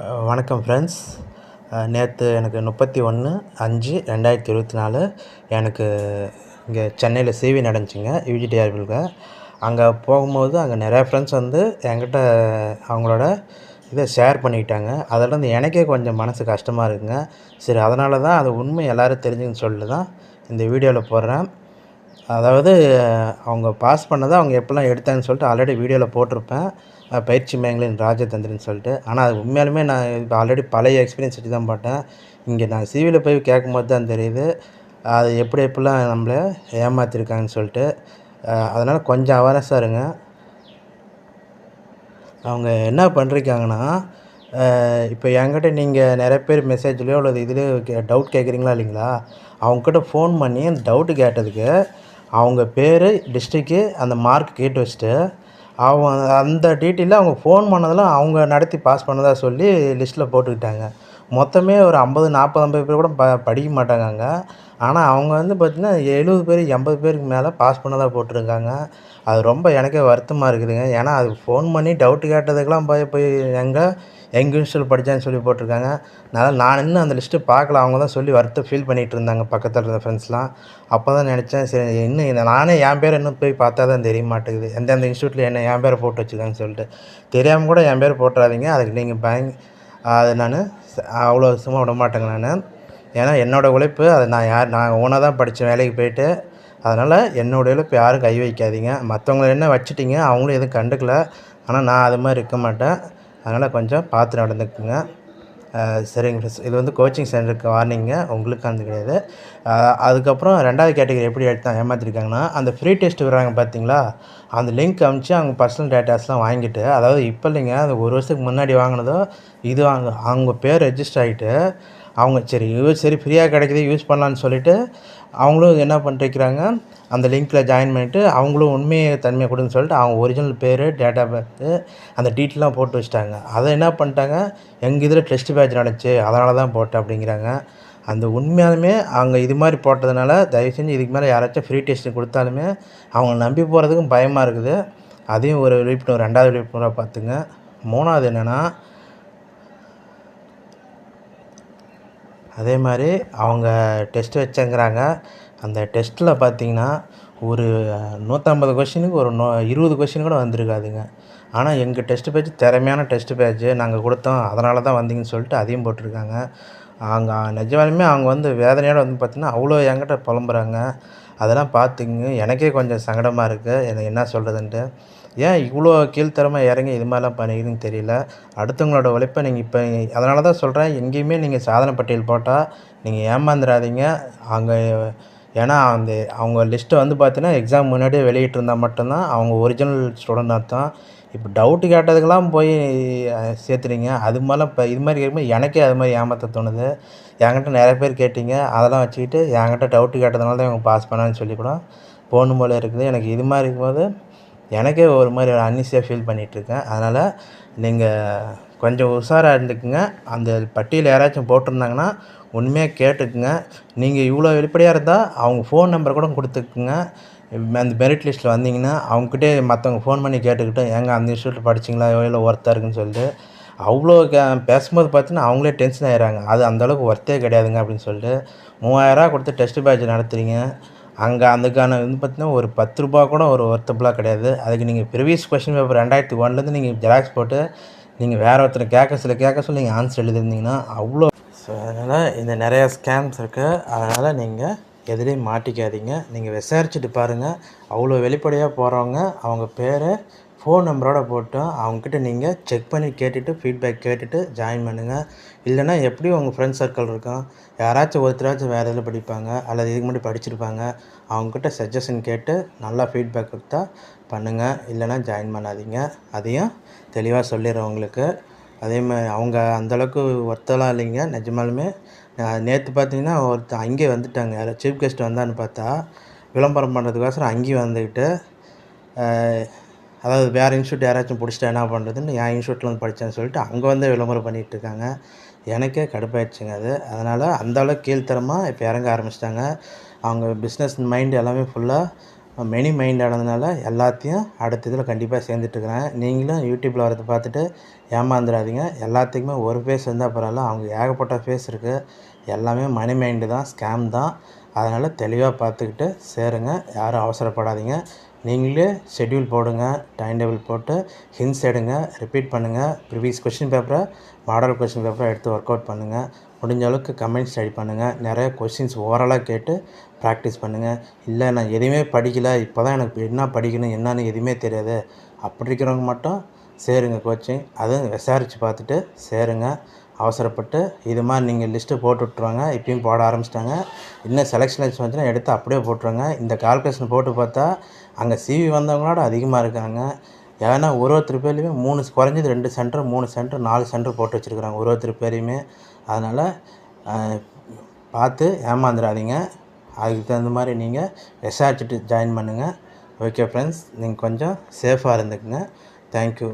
வணக்கம் ஃப்ரெண்ட்ஸ் நேற்று எனக்கு முப்பத்தி ஒன்று அஞ்சு ரெண்டாயிரத்தி இருபத்தி நாலு எனக்கு இங்கே சென்னையில் சிவி நடந்துச்சுங்க யூஜிடிஆர்பில்க அங்கே போகும்போது அங்கே நிறையா ஃப்ரெண்ட்ஸ் வந்து என்கிட்ட அவங்களோட இதை ஷேர் பண்ணிக்கிட்டாங்க. அதில் எனக்கே கொஞ்சம் மனசு கஷ்டமாக இருக்குங்க. சரி அதனால தான் அது உண்மை எல்லோரும் தெரிஞ்சுன்னு சொல்லிட்டு தான் இந்த வீடியோவில் போடுறேன். அதாவது அவங்க பாஸ் பண்ணதை அவங்க எப்படிலாம் எடுத்தாங்கன்னு சொல்லிட்டு ஆல்ரெடி வீடியோவில் போட்டிருப்பேன். பயிற்சி மேங்களின் ராஜதந்திரன்னு சொல்லிட்டு. ஆனால் அது உண்மையாலுமே நான் இப்போ ஆல்ரெடி பழைய எக்ஸ்பீரியன்ஸ் வச்சு தான் போட்டேன் இங்கே நான் சிவியில் போய் கேட்கும்போது தான் தெரியுது. அது எப்படி எப்படிலாம் நம்மளை ஏமாற்றிருக்காங்கன்னு சொல்லிட்டு. அதனால் கொஞ்சம் அவேர்னஸாக இருங்க. அவங்க என்ன பண்ணிருக்காங்கன்னா இப்போ என்கிட்ட நீங்கள் நிறைய பேர் மெசேஜ்லேயோ அல்லது இதுலேயோ டவுட் கேட்குறீங்களா இல்லைங்களா? அவங்கக்கிட்ட ஃபோன் பண்ணி அந்த டவுட்டு கேட்டதுக்கு அவங்க பேர் டிஸ்ட்ரிக்கு அந்த மார்க் கேட்டு வச்சுட்டு அவங்க அந்த டீட்டெயிலில் அவங்க ஃபோன் பண்ணதெல்லாம் அவங்க நடத்தி பாஸ் பண்ணதா சொல்லி லிஸ்ட்டில் போட்டுக்கிட்டாங்க. மொத்தமே ஒரு ஐம்பது நாற்பது ஐம்பது பேர் கூட ப படிக்க மாட்டாங்க அங்கே ஆனால் அவங்க வந்து பார்த்திங்கன்னா எழுபது பேர் எண்பது பேருக்கு மேலே பாஸ் பண்ணதாக போட்டிருக்காங்க. அது ரொம்ப எனக்கே வருத்தமாக இருக்குதுங்க. ஏன்னா அது ஃபோன் பண்ணி டவுட்டு கேட்டதுக்கெலாம் போய் போய் எங்கே எங்கள் இன்ஸ்டியூட் படித்தேன்னு சொல்லி போட்டிருக்காங்க. அதனால் நான் இன்னும் அந்த லிஸ்ட்டு பார்க்கல. அவங்க தான் சொல்லி வருத்தம் ஃபீல் பண்ணிகிட்டு இருந்தாங்க. பக்கத்தில் இருந்த ஃப்ரெண்ட்ஸ்லாம் அப்போ தான் நினச்சேன் சரி இன்னும் இந்த- நானே என் பேர் இன்னும் போய் பார்த்தா தான் தெரிய மாட்டேங்குது. எந்தெந்த இன்ஸ்டியூட்டில் என்ன என் பேரை போட்டு வச்சுருக்காங்கன்னு சொல்லிட்டு. தெரியாமல் கூட என் பேர் போட்டுறாதீங்க. அதுக்கு நீங்கள் பயங்க அது நான் அவ்வளோ சும்மா விட மாட்டேங்க நான். ஏன்னா என்னோடய உழைப்பு அதை நான் யார் நான் ஓனாக தான் படித்தேன் வேலைக்கு போயிட்டு அதனால் என்னோடய உழைப்பு யாரும் கை வைக்காதீங்க. மற்றவங்கள என்ன வச்சுட்டீங்க அவங்களும் எதுவும் கண்டுக்கல. ஆனால் நான் அது மாதிரி இருக்க மாட்டேன். அதனால் கொஞ்சம் பார்த்து நடந்துக்குங்க. சரிங்க ஃப்ரெண்ட்ஸ் இது வந்து கோச்சிங் சென்டருக்கு வார்னிங்க உங்களுக்கு அந்த கிடையாது. அதுக்கப்புறம் ரெண்டாவது கேட்டகரி எப்படி எடுத்தா ஏமாற்றிருக்காங்கன்னா அந்த ஃப்ரீ டெஸ்ட் விடுறாங்க பார்த்தீங்களா அந்த லிங்க் அமுச்சு அவங்க பர்சனல் டேட்டாஸ்லாம் வாங்கிட்டு அதாவது இப்போ இல்லைங்க அது ஒரு வருஷத்துக்கு முன்னாடி வாங்கினதோ இது அவங்க அவங்க பேர் ரெஜிஸ்டர் ஆகிட்டு அவங்க சரி யூஸ் சரி ஃப்ரீயாக கிடைக்கிது யூஸ் பண்ணலான்னு சொல்லிட்டு அவங்களும் என்ன பண்ணிருக்கிறாங்க அந்த லிங்க்கில் ஜாயின் பண்ணிவிட்டு அவங்களும் உண்மையை தன்மையை கொடுன்னு சொல்லிட்டு அவங்க ஒரிஜினல் பேர் டேட்டா பேர்த்து அந்த டீட்டெயிலாம் போட்டு வச்சிட்டாங்க. அதை என்ன பண்ணிட்டாங்க எங்கள் இதில் டெஸ்ட் பேட்ச் நடந்துச்சு அதனால தான் போட்டேன் அப்படிங்கிறாங்க. அந்த உண்மையாலுமே அவங்க இது மாதிரி போட்டதுனால தயவு செஞ்சு இதுக்கு மேலே யாராச்சும் ஃப்ரீ டெஸ்ட் கொடுத்தாலுமே அவங்க நம்பி போகிறதுக்கும் பயமாக இருக்குது. அதையும் ஒரு விழிப்புணர்வு ரெண்டாவது விழிப்புணர்வாக பார்த்துங்க. மூணாவது என்னென்னா அதே மாதிரி அவங்க டெஸ்ட் வச்சேங்கிறாங்க. அந்த டெஸ்ட்டில் பார்த்தீங்கன்னா ஒரு நூற்றம்பது கொஷினுக்கு ஒரு நூ இருபது கொஷின் கூட வந்திருக்காதுங்க. ஆனால் எங்கள் டெஸ்ட் பேட்ச் திறமையான டெஸ்ட் பேஜ் நாங்கள் கொடுத்தோம். அதனால தான் வந்தீங்கன்னு சொல்லிட்டு அதையும் போட்டிருக்காங்க. அவங்க நிஜமாலுமே அவங்க வந்து வேதனையோடு வந்து பார்த்திங்கன்னா அவ்வளோ என்கிட்ட புலம்புறாங்க. அதெல்லாம் பார்த்துங்க எனக்கே கொஞ்சம் சங்கடமாக இருக்குது எனக்கு என்ன சொல்கிறதுன்ட்டு ஏன் இவ்வளோ கீழ்த்தரமாக இறங்கி இது மாதிரிலாம் பண்ணிக்கிறீங்கன்னு தெரியல. அடுத்தவங்களோட உழைப்பை நீங்கள் இப்போ அதனால தான் சொல்கிறேன் எங்கேயுமே நீங்கள் சாதனை பட்டியல் போட்டால் நீங்கள் ஏமாந்துடாதீங்க அங்கே ஏன்னா அந்த அவங்க லிஸ்ட்டை வந்து பார்த்தீங்கன்னா எக்ஸாம் முன்னாடியே வெளியிட்டிருந்தா மட்டும்தான் அவங்க ஒரிஜினல் ஸ்டூடெண்ட் அர்த்தம் இப்போ டவுட்டு கேட்டதுக்கெல்லாம் போய் சேர்த்துறீங்க. அது மாதிரிலாம் இப்போ இது மாதிரி கேட்கும்போது எனக்கே அது மாதிரி ஏமாற்ற தோணுது. என்கிட்ட நிறைய பேர் கேட்டீங்க. அதெல்லாம் வச்சுக்கிட்டு என்கிட்ட டவுட்டு கேட்டதுனால தான் இவங்க பாஸ் பண்ணான்னு சொல்லி கூட போகணும் போல இருக்குது. எனக்கு இது மாதிரி இருக்கும்போது எனக்கே ஒரு மாதிரி அன்னிசியாக ஃபீல் பண்ணிகிட்ருக்கேன் அதனால் நீங்கள் கொஞ்சம் உஷாராக இருந்துக்குங்க. அந்த பட்டியல் யாராச்சும் போட்டிருந்தாங்கன்னா உண்மையாக கேட்டுக்குங்க. நீங்கள் இவ்வளோ வெளிப்படையாக இருந்தால் அவங்க ஃபோன் நம்பர் கூட கொடுத்துக்குங்க. அந்த மெரிட் லிஸ்ட்டில் வந்தீங்கன்னா அவங்ககிட்டே மற்றவங்க ஃபோன் பண்ணி கேட்டுக்கிட்டு ஏங்க அந்த இன்ஸ்டியூட்டில் படிச்சிங்களா? எவ்வளோ ஒர்த்தாக இருக்குன்னு சொல்லிட்டு. அவ்வளோ க பேசும்போது பார்த்தீங்கன்னா அவங்களே டென்ஷன் ஆயிடுறாங்க. அது அந்தளவுக்கு ஒர்த்தே கிடையாதுங்க அப்படின்னு சொல்லிட்டு மூவாயிரரூவா கொடுத்து டெஸ்ட் பேட்ச் நடத்துகிறீங்க அங்கே அதுக்கான வந்து பார்த்தீங்கன்னா ஒரு பத்து ரூபா கூட ஒரு ஒர்த்தபுளாக கிடையாது. அதுக்கு நீங்கள் ப்ரீவியஸ் கொஷின் பேப்பர் ரெண்டாயிரத்தி ஒன்லேருந்து நீங்கள் ஜெராக்ஸ் போட்டு நீங்கள் வேறு ஒருத்தர் கேட்க சில கேட்க சொல்லி நீங்கள் ஆன்சர் எழுதிருந்தீங்கன்னா அவ்வளோ ஸோ அதனால் இந்த நிறையா ஸ்கேம்ஸ் இருக்குது அதனால் நீங்கள் எதுலேயும் மாட்டிக்காதீங்க. நீங்கள் விசாரிச்சுட்டு பாருங்கள் அவ்வளோ வெளிப்படையாக போகிறவங்க அவங்க பேரை ஃபோன் நம்பரோட போட்டு அவங்கக்கிட்ட நீங்கள் செக் பண்ணி கேட்டுட்டு ஃபீட்பேக் கேட்டுட்டு ஜாயின் பண்ணுங்கள் இல்லைன்னா எப்படியும் உங்கள் ஃப்ரெண்ட்ஸ் சர்க்கிள் இருக்கும். யாராச்சும் ஒருத்தராச்சும் வேறு இதில் படிப்பாங்க அல்லது இதுக்கு முன்னாடி படிச்சிருப்பாங்க அவங்கக்கிட்ட சஜஷன் கேட்டு நல்லா ஃபீட்பேக் கொடுத்தா பண்ணுங்கள் இல்லைன்னா ஜாயின் பண்ணாதீங்க. அதையும் தெளிவாக சொல்லிடுறேன் உங்களுக்கு. அதே மாதிரி அவங்க அந்தளவுக்கு ஒர்த்தெல்லாம் இல்லைங்க. நிஜமாலுமே நேற்று பார்த்தீங்கன்னா ஒருத்தன் அங்கே வந்துட்டாங்க. யாரோ சீஃப் கெஸ்ட் வந்தான்னு பார்த்தா விளம்பரம் பண்ணுறதுக்கோசரம் அங்கேயும் வந்துக்கிட்டு அதாவது வேறு இன்ஸ்டியூட் யாராச்சும் பிடிச்சிட்டா என்ன பண்ணுறதுன்னு என் இன்ஸ்டியூட்டில் வந்து படித்தேன்னு சொல்லிட்டு அங்கே வந்து விளம்பரம் பண்ணிகிட்டு இருக்காங்க எனக்கே கடுப்பாயிடுச்சுங்க அது. அதனால் அந்த அளவுக்கு கீழ்த்தரமாக இப்போ இறங்க ஆரம்பிச்சிட்டாங்க. அவங்க பிஸ்னஸ் மைண்டு எல்லாமே ஃபுல்லாக மெனி மைண்ட் ஆனதுனால எல்லாத்தையும் அடுத்த இதில் கண்டிப்பாக சேர்ந்துட்டுருக்குறேன் நீங்களும் யூடியூப்பில் வரதை பார்த்துட்டு ஏமாந்துடாதீங்க. எல்லாத்துக்குமே ஒரு ஃபேஸ் இருந்தால் பரவாயில்ல. அவங்க ஏகப்பட்ட ஃபேஸ் இருக்குது எல்லாமே மணி மைண்டு தான் ஸ்கேம் தான். அதனால் தெளிவாக பார்த்துக்கிட்டு சேருங்க. யாரும் அவசரப்படாதீங்க. நீங்களே ஷெட்யூல் போடுங்க டைம் டேபிள் போட்டு ஹின்ஸ் எடுங்க ரிப்பீட் பண்ணுங்கள் ப்ரிவியஸ் கொஷின் பேப்பரை மாடல் கொஷின் பேப்பரை எடுத்து ஒர்க் அவுட் பண்ணுங்கள் முடிஞ்ச அளவுக்கு கமெண்ட் ஸ்டடி பண்ணுங்கள் நிறைய கொஷின்ஸ் ஓவராலாக கேட்டு ப்ராக்டிஸ் பண்ணுங்கள் இல்லை நான் எதுவுமே படிக்கலை. இப்போ தான் எனக்கு என்ன படிக்கணும் என்னன்னு எதுவுமே தெரியாது. அப்படி இருக்கிறவங்க மட்டும் சேருங்க கோச்சிங் அதுவும் விசாரித்து பார்த்துட்டு சேருங்க. அவசரப்பட்டு இது மாதிரி நீங்கள் லிஸ்ட்டு போட்டு விட்ருவாங்க இப்பயும் போட ஆரம்பிச்சிட்டாங்க. இன்னும் செலெக்ஷன் லிஸ்ட் வந்துச்சுன்னா எடுத்து அப்படியே போட்டுருவாங்க. இந்த கால்குலேஷன் போட்டு பார்த்தா அங்கே சிவி வந்தவங்களோட அதிகமாக இருக்காங்க. ஏன்னா ஒரு ஒருத்தர் பேர்லையுமே மூணு குறைஞ்சது ரெண்டு சென்டர் மூணு சென்டர் நாலு சென்டர் போட்டு வச்சுருக்குறாங்க ஒரு ஒருத்தர் பேரையுமே. அதனால் பார்த்து ஏமாந்துடாதீங்க. அதுக்கு தகுந்த மாதிரி நீங்கள் விசாரிச்சுட்டு ஜாயின் பண்ணுங்கள் ஓகே ஃப்ரெண்ட்ஸ் நீங்கள் கொஞ்சம் சேஃபாக இருந்துக்குங்க. தேங்க்யூ